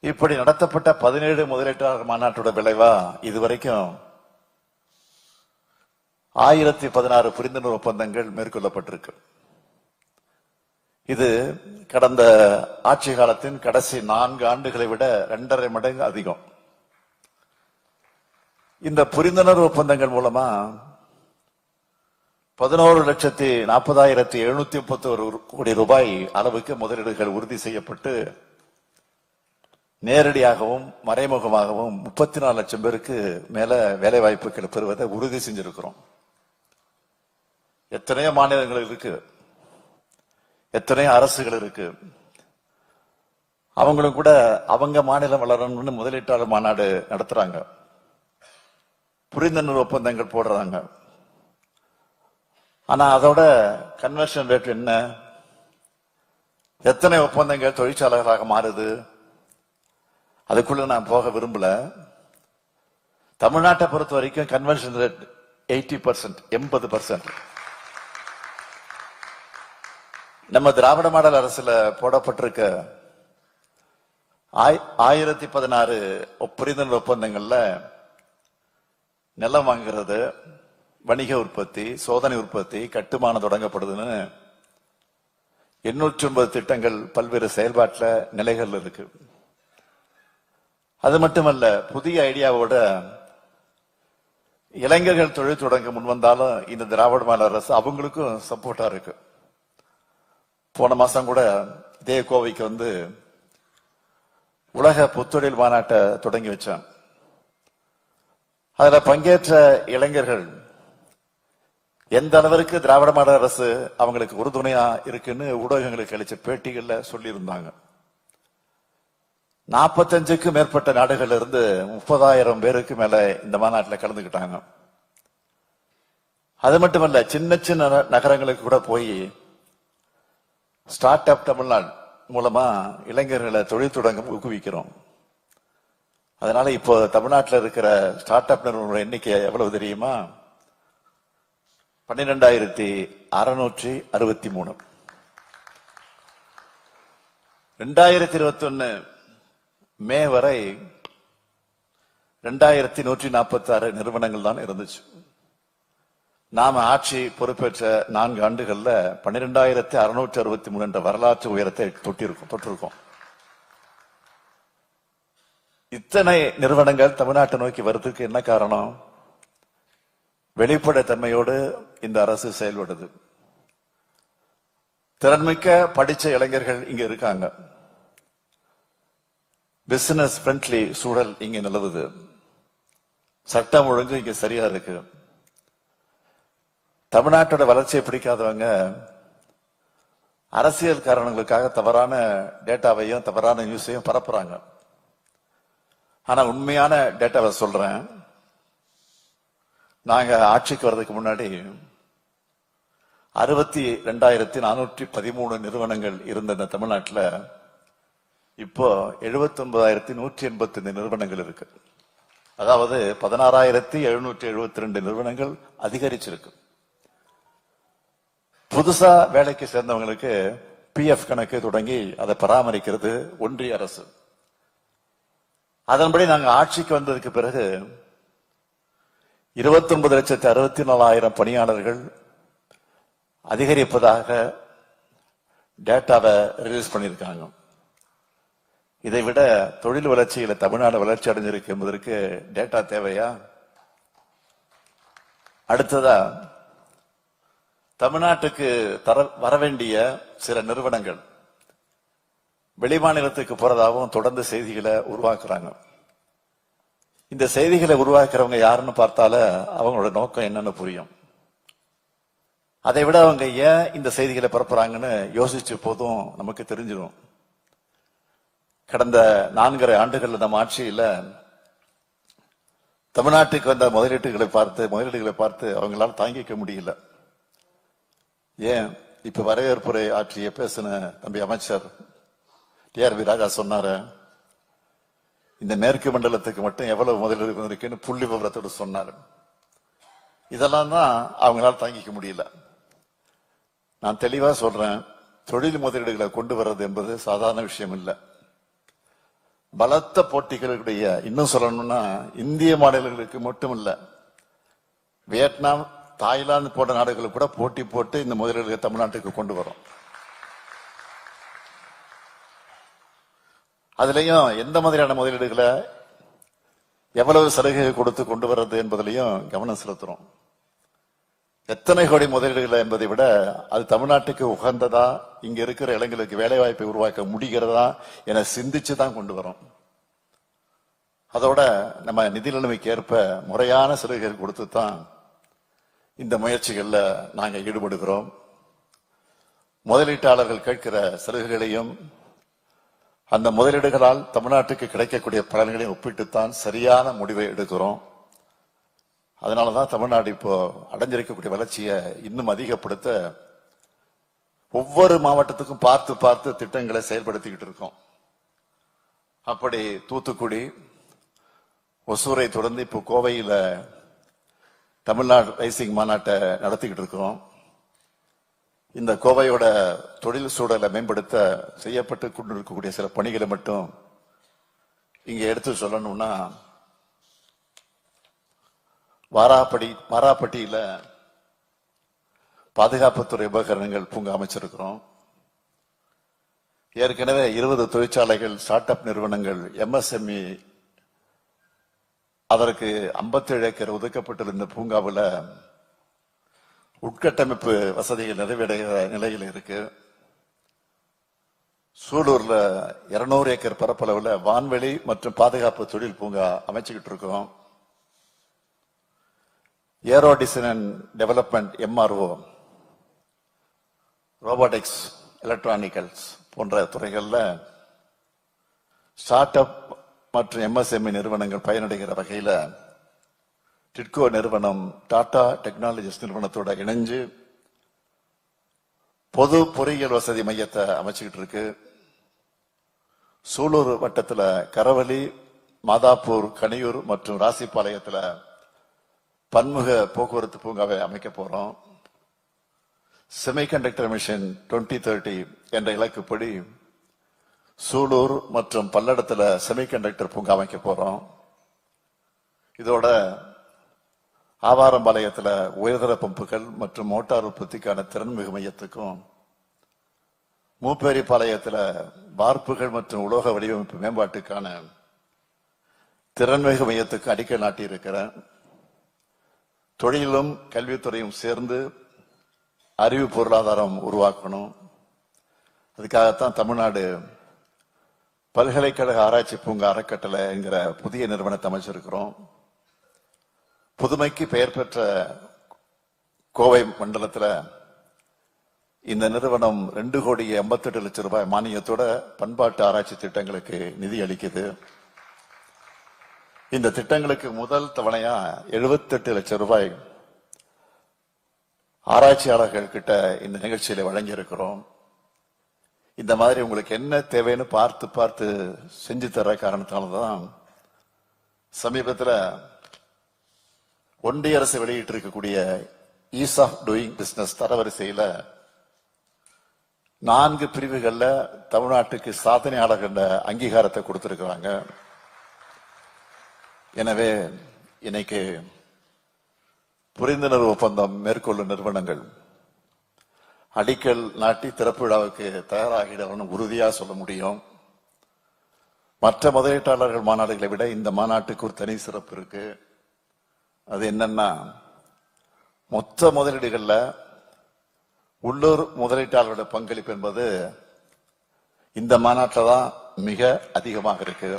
இப்படி நடத்தப்பட்ட பதினேழு முதலீட்டாளர் மாநாட்டோட விளைவா இதுவரைக்கும் ஆயிரத்தி பதினாறு புரிந்துணர்வு ஒப்பந்தங்கள் மேற்கொள்ளப்பட்டிருக்கு. இது கடந்த ஆட்சி காலத்தின் கடைசி நான்கு ஆண்டுகளை விட இரண்டரை மடங்கு அதிகம். இந்த புரிந்துணர்வு ஒப்பந்தங்கள் மூலமா பதினோரு லட்சத்தி நாற்பதாயிரத்தி எழுநூத்தி முப்பத்தி ஒரு கோடி ரூபாய் அளவுக்கு முதலீடுகள் உறுதி செய்யப்பட்டு நேரடியாகவும் மறைமுகமாகவும் முப்பத்தி நாலு லட்சம் பேருக்கு மேல வேலை வாய்ப்புகள் பெறுவதை உறுதி செஞ்சிருக்கிறோம். எத்தனையோ மாநிலங்கள் இருக்கு. எத்தனையோ அரசுகள் இருக்கு. அவங்களும் கூட அவங்க மாநிலம் வளரணும்னு முதலீட்டாளர் மாநாடு நடத்துறாங்க. புரிந்துணர்வு ஒப்பந்தங்கள் போடுறாங்க. ஆனால் அதோட கன்வர்ஷன் ரேட் என்ன? எத்தனை ஒப்பந்தங்கள் தொழிற்சாலைகளாக மாறுது? அதுக்குள்ள நான் போக விரும்பல. தமிழ்நாட்டை பொறுத்த வரைக்கும் கன்வென்ஷன் ரேட் எயிட்டி பர்சன்ட் எண்பது பர்சன்ட் நம்ம திராவிட மாடல் அரசுல போடப்பட்டிருக்க ஆயிரத்தி பதினாறு புரிந்துணர்வு ஒப்பந்தங்கள்ல நிலம் வாங்குறது வணிக உற்பத்தி சோதனை உற்பத்தி கட்டுமானம் தொடங்கப்படுதுன்னு எண்ணூற்றி ஒன்பது திட்டங்கள் பல்வேறு செயல்பாட்டில் நிலைகள் இருக்கு. அது மட்டுமல்ல புதிய ஐடியாவோட இளைஞர்கள் தொழில் தொடங்க முன் வந்தாலும் இந்த திராவிட மாநில அரசு அவங்களுக்கும் சப்போர்ட்டா இருக்கு. போன மாசம் கூட இதே கோவைக்கு வந்து உலக புத்தொழில் மாநாட்டை தொடங்கி வச்சான் அதுல பங்கேற்ற இளைஞர்கள் எந்த அளவிற்கு திராவிட மாடல் அரசு அவங்களுக்கு உறுதுணையா இருக்குன்னு ஊடகங்களுக்கு அளிச்ச பேட்டிகள்ல சொல்லியிருந்தாங்க. நாற்பத்தஞ்சுக்கும் மேற்பட்ட நாடுகள்ல இருந்து முப்பதாயிரம் பேருக்கு மேல இந்த மாநாட்டில் கலந்துக்கிட்டாங்க அது மட்டுமல்ல சின்ன சின்ன ந- நகரங்களுக்கு கூட போய் ஸ்டார்ட் அப் தமிழ்நாடு மூலமா இளைஞர்களை தொழில் தொடங்க ஊக்குவிக்கிறோம். அதனால இப்போ தமிழ்நாட்டில் இருக்கிற ஸ்டார்ட் அப் நிறுவனங்களோட எண்ணிக்கை எவ்வளவு தெரியுமா? பன்னிரெண்டாயிரத்தி அறுநூற்றி அறுபத்தி மூணு. ரெண்டாயிரத்தி இருபத்தி ஒன்னு மே வரை ரெண்டாயிரத்தி நூற்றி நாற்பத்தி ஆறு நிறுவனங்கள் தான் இருந்துச்சு. நாம ஆட்சி பொறுப்பேற்ற நான்கு ஆண்டுகள்ல பன்னிரெண்டாயிரத்தி அறுநூற்றி அறுபத்தி மூணு என்ற வரலாற்று உயரத்தை தொட்டிருக்கோம் தொட்டிருக்கோம். இத்தனை நிறுவனங்கள் தமிழ்நாட்டை நோக்கி வர்றதுக்கு என்ன காரணம்? வெளிப்படைத்தன்மையோடு இந்த அரசு செயல்படுது திறன்மிக்க படிச்ச இளைஞர்கள் இங்க இருக்காங்க. பிசினஸ் ஃப்ரெண்ட்லி சூழல் இங்க நிலவுது. சட்டம் ஒழுங்கு இங்க சரியா இருக்கு. தமிழ்நாட்டோட வளர்ச்சியை பிடிக்காதவங்க அரசியல் காரணங்களுக்காக தவறான டேட்டாவையும் தவறான நியூஸையும் பரப்புறாங்க. ஆனா உண்மையான டேட்டாவை சொல்றேன். நாங்க ஆட்சிக்கு வர்றதுக்கு முன்னாடி அறுபத்தி ரெண்டாயிரத்தி நானூற்றி பதிமூணு நிறுவனங்கள் இருந்த இந்த தமிழ்நாட்டில். இப்போ எழுபத்தி ஒன்பதாயிரத்தி நூற்றி எண்பத்தி நிறுவனங்கள் இருக்கு. அதாவது பதினாறாயிரத்தி எழுநூற்றி எழுபத்தி ரெண்டு நிறுவனங்கள் அதிகரிச்சிருக்கு. புதுசா வேலைக்கு சேர்ந்தவங்களுக்கு பிஎஃப் கணக்கு தொடங்கி அதை பராமரிக்கிறது ஒன்றிய அரசு. அதன்படி நாங்க ஆட்சிக்கு வந்ததுக்கு பிறகு இருபத்தி ஒன்பது லட்சத்தி அறுபத்தி நாலாயிரம் பணியாளர்கள் அதிகரிப்பதாக டேட்டாவை ரிலீஸ் பண்ணியிருக்காங்க. இதை விட தொழில் வளர்ச்சியில் தமிழ்நாடு வளர்ச்சி அடைஞ்சிருக்கு என்பதற்கு டேட்டா தேவையா? அடுத்ததா தமிழ்நாட்டுக்கு தர வர வேண்டிய சில நிறுவனங்கள் வெளிமாநிலத்துக்கு போறதாகவும் தொடர்ந்து செய்திகளை உருவாக்குறாங்க. இந்த செய்திகளை உருவாக்குறவங்க யாருன்னு பார்த்தால அவங்களோட நோக்கம் என்னன்னு புரியும். அதை விட அவங்க ஏன் இந்த செய்திகளை பரப்புறாங்கன்னு யோசிச்சு போதும் நமக்கு தெரிஞ்சிடும். கடந்த நான்கரை ஆண்டுகள்ல நம்ம ஆட்சியில தமிழ்நாட்டுக்கு வந்த முதலீட்டுகளை பார்த்து முதலீடுகளை பார்த்து அவங்களால தாங்கிக்க முடியல. ஏன்? இப்ப வரவேற்புரை ஆற்றிய பேசின தம்பி அமைச்சர் டிஆர்பி ராஜா சொன்னாரு இந்த மேற்கு மண்டலத்துக்கு மட்டும் எவ்வளவு முதலீடு வந்திருக்குன்னு புள்ளி விவரத்தோடு சொன்னாரு. இதெல்லாம் தான் அவங்களால தாங்கிக்க முடியல. நான் தெளிவாக சொல்றேன் தொழில் முதலீடுகளை கொண்டு வர்றது என்பது சாதாரண விஷயம் இல்லை. பலத்த போட்டிகளுடைய இன்னும் சொல்லணும்னா இந்திய மாநிலங்களுக்கு மட்டும் இல்லை வியட்நாம் தாய்லாந்து போன்ற நாடுகளுக்கு கூட போட்டி போட்டு இந்த முதலீடுகளை தமிழ்நாட்டுக்கு கொண்டு வரோம் அதுலயும் எந்த மாதிரியான முதலீடுகளை எவ்வளவு சலுகைகள் கொடுத்து கொண்டு வர்றது என்பதிலையும் கவனம் செலுத்துறோம். எத்தனை கோடி முதலீடுகள் என்பதை விட அது தமிழ்நாட்டுக்கு உகந்ததா இங்க இருக்கிற இளைஞர்களுக்கு வேலை வாய்ப்பை உருவாக்க முடிகிறதா என சிந்திச்சு தான் கொண்டு வரோம் அதோட நம்ம நிதி நிலைமைக்கு ஏற்ப முறையான சலுகைகள் கொடுத்து தான் இந்த முயற்சிகளில் நாங்கள் ஈடுபடுகிறோம். முதலீட்டாளர்கள் கேட்கிற சலுகைகளையும் அந்த முதலீடுகளால் தமிழ்நாட்டுக்கு கிடைக்கக்கூடிய பலன்களை ஒப்பிட்டுத்தான் சரியான முடிவை எடுக்கிறோம். அதனாலதான் தமிழ்நாடு இப்போ அடைஞ்சிருக்கக்கூடிய வளர்ச்சியை இன்னும் அதிகப்படுத்த ஒவ்வொரு மாவட்டத்துக்கும் பார்த்து பார்த்து திட்டங்களை செயல்படுத்திக்கிட்டு இருக்கோம். அப்படி தூத்துக்குடி ஒசூரை தொடர்ந்து இப்போ கோவையில் தமிழ்நாடு ரைசிங் மாநாட்டை நடத்திக்கிட்டு இருக்கிறோம். இந்த கோவையோட தொழில் சூழலை மேம்படுத்த செய்யப்பட்டு கொண்டிருக்கக்கூடிய சில பணிகளை மட்டும் இங்க எடுத்து சொல்லணும்னா வாராப்படி வாராப்பட்டியில பாதுகாப்புத்துறை உபகரணங்கள் பூங்கா அமைச்சிருக்கிறோம். ஏற்கனவே இருபது தொழிற்சாலைகள் ஸ்டார்ட் அப் நிறுவனங்கள் எம்எஸ்எம்இ அதற்கு 57 ஏக்கர் ஒதுக்கப்பட்டிருந்த பூங்காவில் உட்கட்டமைப்பு வசதிகள் நிறைவேறுகிற நிலையில் இருக்கு. சூலூர்ல 200 ஏக்கர் பரப்பளவுல வான்வெளி மற்றும் பாதுகாப்பு தொழில் பூங்கா அமைச்சுக்கிட்டு இருக்கோம். Aero design and development MRO robotics electronicals போன்ற துறைகளில் ஸ்டார்ட் அப் மற்றும் எம்எஸ்எம்இ நிறுவனங்கள் பயனடைகிற வகையில் டிட்கோ நிறுவனம் டாடா டெக்னாலஜிஸ் நிறுவனத்தோட இணைஞ்சு பொது பொறியியல் வசதி மையத்தை அமைச்சுக்கிட்டு இருக்கு. சூலூர் வட்டத்தில் கரவலி மாதாப்பூர் கனியூர் மற்றும் ராசிப்பாளையத்தில் பன்முக போக்குவரத்து பூங்காவை அமைக்க போறோம். செமிகண்டக்டர் மிஷன் 2030 தேர்ட்டி என்ற இலக்குப்படி சூலூர் மற்றும் பல்லடத்தில் செமிகண்டக்டர் பூங்கா அமைக்க போறோம். இதோட ஆவாரம்பாளையத்தில் உயர்தர பம்புகள் மற்றும் மோட்டார் உற்பத்திக்கான திறன்மிகு மையத்துக்கும் மூப்பேரிப்பாளையத்துல வார்ப்புகள் மற்றும் உலோக வடிவமைப்பு மேம்பாட்டுக்கான திறன்மிகு மையத்துக்கு அடிக்கல் நாட்டியிருக்கிறேன் தொழிலும் கல்வித்துறையும் சேர்ந்து அறிவு பொருளாதாரம் உருவாக்கணும். அதுக்காகத்தான் தமிழ்நாடு பல்கலைக்கழக ஆராய்ச்சி பூங்கா அறக்கட்டளை என்கிற புதிய நிறுவனத்தை அமைச்சிருக்கிறோம். புதுமைக்கு பெயர் பெற்ற கோவை மண்டலத்தில் இந்த நிறுவனம் ரெண்டு கோடி எண்பத்தெட்டு லட்சம் ரூபாய் மானியத்தோட பண்பாட்டு ஆராய்ச்சி திட்டங்களுக்கு நிதி அளிக்குது. இந்த திட்டங்களுக்கு முதல் தவணையா 78 லட்சம் ரூபாய் ஆராய்ச்சியாளர்கள் கிட்ட இந்த நிகழ்ச்சியில வழங்கியிருக்கிறோம். இந்த மாதிரி உங்களுக்கு என்ன தேவைன்னு பார்த்து பார்த்து செஞ்சு தர காரணத்தால தான் சமீபத்தில் ஒன்றிய அரசு வெளியிட்டு இருக்கக்கூடிய ஈஸ் ஆஃப் டூயிங் பிசினஸ் தரவரிசையில நான்கு பிரிவுகள்ல தமிழ்நாட்டுக்கு சாதனையாளர்கள் அங்கீகாரத்தை கொடுத்திருக்கிறாங்க. எனவே இன்னைக்கு புரிந்துணர்வு ஒப்பந்தம் மேற்கொள்ளும் நிறுவனங்கள் அடிக்கல் நாட்டி திறப்பு விழாவுக்கு தயாராகிடணும்னு உறுதியா சொல்ல முடியும். மற்ற முதலீட்டாளர்கள் மாநாடுகளை விட இந்த மாநாட்டுக்கு ஒரு தனி சிறப்பு இருக்கு. அது என்னன்னா மொத்த முதலீடுகளில் உள்ளூர் முதலீட்டாளர்களோட பங்களிப்பு என்பது இந்த மாநாட்டில் தான் மிக அதிகமாக இருக்கு.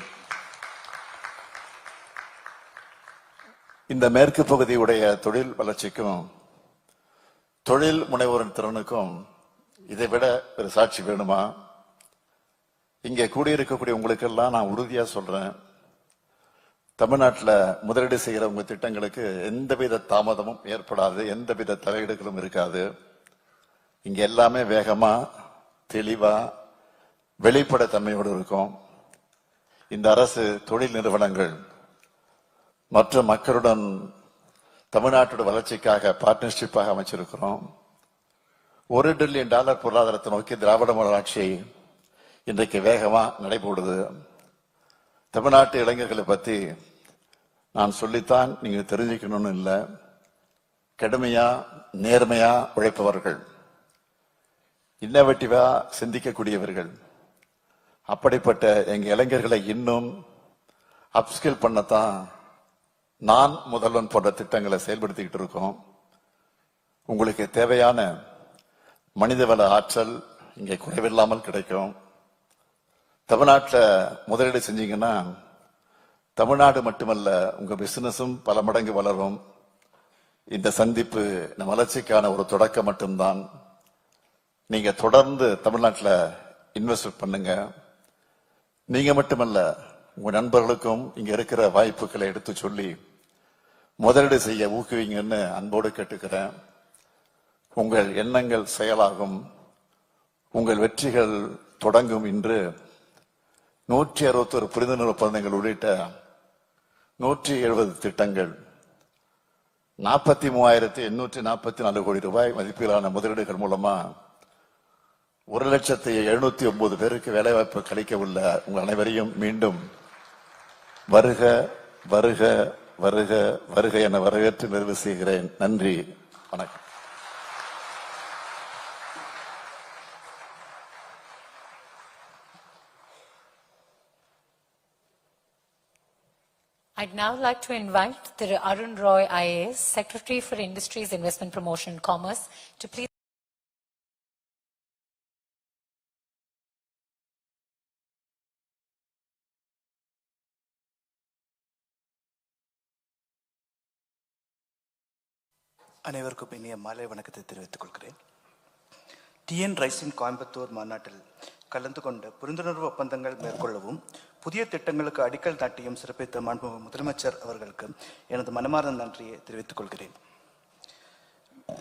இந்த மேற்கு பகுதியுடைய தொழில் வளர்ச்சிக்கும் தொழில் முனைவோரின் திறனுக்கும் இதை விட ஒரு சாட்சி வேணுமா? இங்கே கூடியிருக்கக்கூடிய உங்களுக்கெல்லாம் நான் உறுதியாக சொல்றேன். தமிழ்நாட்டில் முதலீடு செய்கிற உங்க திட்டங்களுக்கு எந்தவித தாமதமும் ஏற்படாது எந்தவித தலையீடுகளும் இருக்காது. இங்கே எல்லாமே வேகமாக தெளிவாக வெளிப்படைத்தன்மையோடு இருக்கும். இந்த அரசு தொழில் நிறுவனங்கள் மற்ற மக்களுடன் தமிழ்நாட்டோட வளர்ச்சிக்காக பார்ட்னர்ஷிப்பாக அமைச்சிருக்கிறோம். ஒரு டிரில்லியன் டாலர் பொருளாதாரத்தை நோக்கி திராவிட மாடல் ஆட்சி இன்றைக்கு வேகமாக நடைபோடுது. தமிழ்நாட்டு இளைஞர்களை பத்தி நான் சொல்லித்தான் நீங்க தெரிஞ்சுக்கணும்னு இல்லை. கடுமையா நேர்மையா உழைப்பவர்கள். இன்னவெட்டிவா சிந்திக்கக்கூடியவர்கள். அப்படிப்பட்ட எங்கள் இளைஞர்களை இன்னும் அப்ஸ்கில் பண்ணத்தான் நான் முதல்வன் போன்ற திட்டங்களை செயல்படுத்திக்கிட்டு இருக்கோம். உங்களுக்கு தேவையான மனிதவள ஆற்றல் இங்கே குறைவில்லாமல் கிடைக்கும். தமிழ்நாட்டில் முதலீடு செஞ்சீங்கன்னா தமிழ்நாடு மட்டுமல்ல உங்க பிசினஸும் பல மடங்கு வளரும். இந்த சந்திப்பு நம் வளர்ச்சிக்கான ஒரு தொடக்கம் மட்டும்தான். நீங்க தொடர்ந்து தமிழ்நாட்டில் இன்வெஸ்ட் பண்ணுங்க. நீங்க மட்டுமல்ல உங்க நண்பர்களுக்கும் இங்க இருக்கிற வாய்ப்புகளை எடுத்து சொல்லி முதலீடு செய்ய ஊக்குவிங்கன்னு அன்போடு கேட்டுக்கிறேன். உங்கள் எண்ணங்கள் செயலாகும். உங்கள் வெற்றிகள் தொடங்கும் இன்று நூற்றி அறுபத்தொரு புரிந்துணர்வு ஒப்பந்தங்கள் உள்ளிட்ட நூற்றி எழுபது திட்டங்கள் நாற்பத்தி மூவாயிரத்தி எண்ணூற்றி நாற்பத்தி நாலு கோடி ரூபாய் மதிப்பிலான முதலீடுகள் மூலமா ஒரு லட்சத்தி எழுநூத்தி ஒன்பது பேருக்கு வேலைவாய்ப்பு கிடைக்க உள்ள உங்கள் அனைவரையும் மீண்டும் வருக வருக வருக வருக என வரவேற்று நிறைவு செய்கிறேன். நன்றி. வணக்கம். I'd now like to invite the Arun Roy IAS, Secretary for Industries, Investment Promotion and Commerce, to please அனைவருக்கும் இனிய மாலை வணக்கத்தை தெரிவித்துக் கொள்கிறேன் டிஎன் ரைசின் கோயம்புத்தூர் மாநாட்டில் கலந்து கொண்டு புரிந்துணர்வு ஒப்பந்தங்கள் மேற்கொள்ளவும் புதிய திட்டங்களுக்கு அடிக்கல் நாட்டியும் சிறப்பித்த மாண்புமிகு முதலமைச்சர் அவர்களுக்கு எனது மனமார்ந்த நன்றியை தெரிவித்துக் கொள்கிறேன்.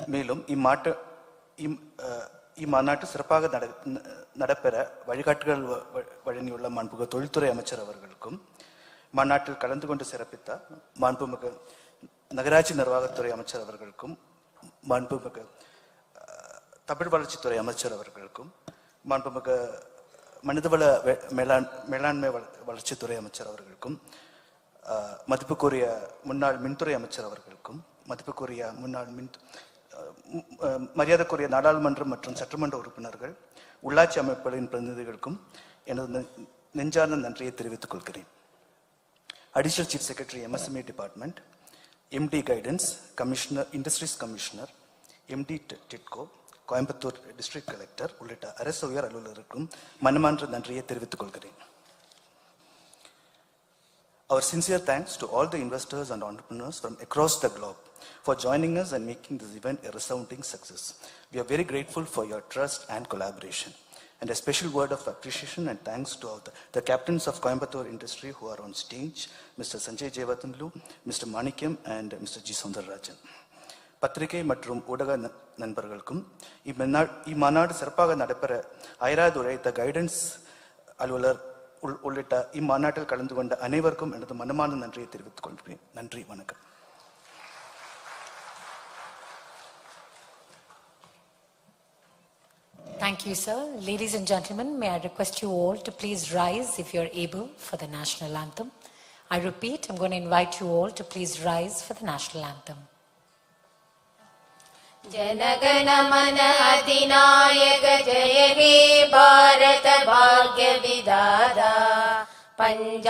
மேலும் இம்மாட்டு இம் இம்மாநாட்டு சிறப்பாக நட ந- நடைபெற வழிகாட்டுகள் வ- வழங்கியுள்ள மாண்புமிகு தொழில்துறை அமைச்சர் அவர்களுக்கும் மாநாட்டில் கலந்து கொண்டு சிறப்பித்த மாண்புமிகு நகராட்சி நிர்வாகத்துறை அமைச்சர் அவர்களுக்கும் மாண்புமிகு தமிழ் வளர்ச்சித்துறை அமைச்சர் அவர்களுக்கும் மாண்புமிகு மனிதவள மேலாண் மேலாண்மை வள- வளர்ச்சித்துறை அமைச்சர் அவர்களுக்கும் மதிப்புக்குரிய முன்னாள் மின்துறை அமைச்சர் அவர்களுக்கும் மதிப்புக்குரிய முன்னாள் மின் மரியாதைக்குரிய நாடாளுமன்றம் மற்றும் சட்டமன்ற உறுப்பினர்கள் உள்ளாட்சி அமைப்புகளின் பிரதிநிதிகளுக்கும் எனது நெ- நெஞ்சார்ந்த நன்றியை தெரிவித்துக் கொள்கிறேன். Additional chief secretary MSME department MD guidance commissioner industries commissioner MD TIDCO Coimbatore district collector உள்ளிட்ட அரசு உயர் அலுவலருக்கும் மனமான்ற நன்றியை தெரிவித்துக் கொள்கிறேன் Our sincere thanks to all the investors and entrepreneurs from across the globe for joining us and making this event a resounding success. We are very grateful for your trust and collaboration. And a special word of appreciation and thanks to all the, the captains of Coimbatore industry who are on stage, Mr. Sanjay Jevatanlu, Mr. Manikyam and Mr. G. Sundararajan. பத்திரிகை மற்றும் ஊடக நண்பர்களுக்கும் இம்மாநாடு இம்மாநாடு சிறப்பாக நடைபெற அயராது உழைத்த கைடன்ஸ் அலுவலர் உள்- உள்ளிட்ட இம்மாநாட்டில் கலந்து கொண்ட அனைவருக்கும் எனது மனமான நன்றியை தெரிவித்துக் கொள்கிறேன் நன்றி வணக்கம் Thank you, sir. Ladies and gentlemen, may I request you all to please rise if you're able for the national anthem. I repeat, I'm going to invite you all to please rise for the national anthem. जनगण मन अधिनायक जय हे भारत भाग्य विदाता पंजाब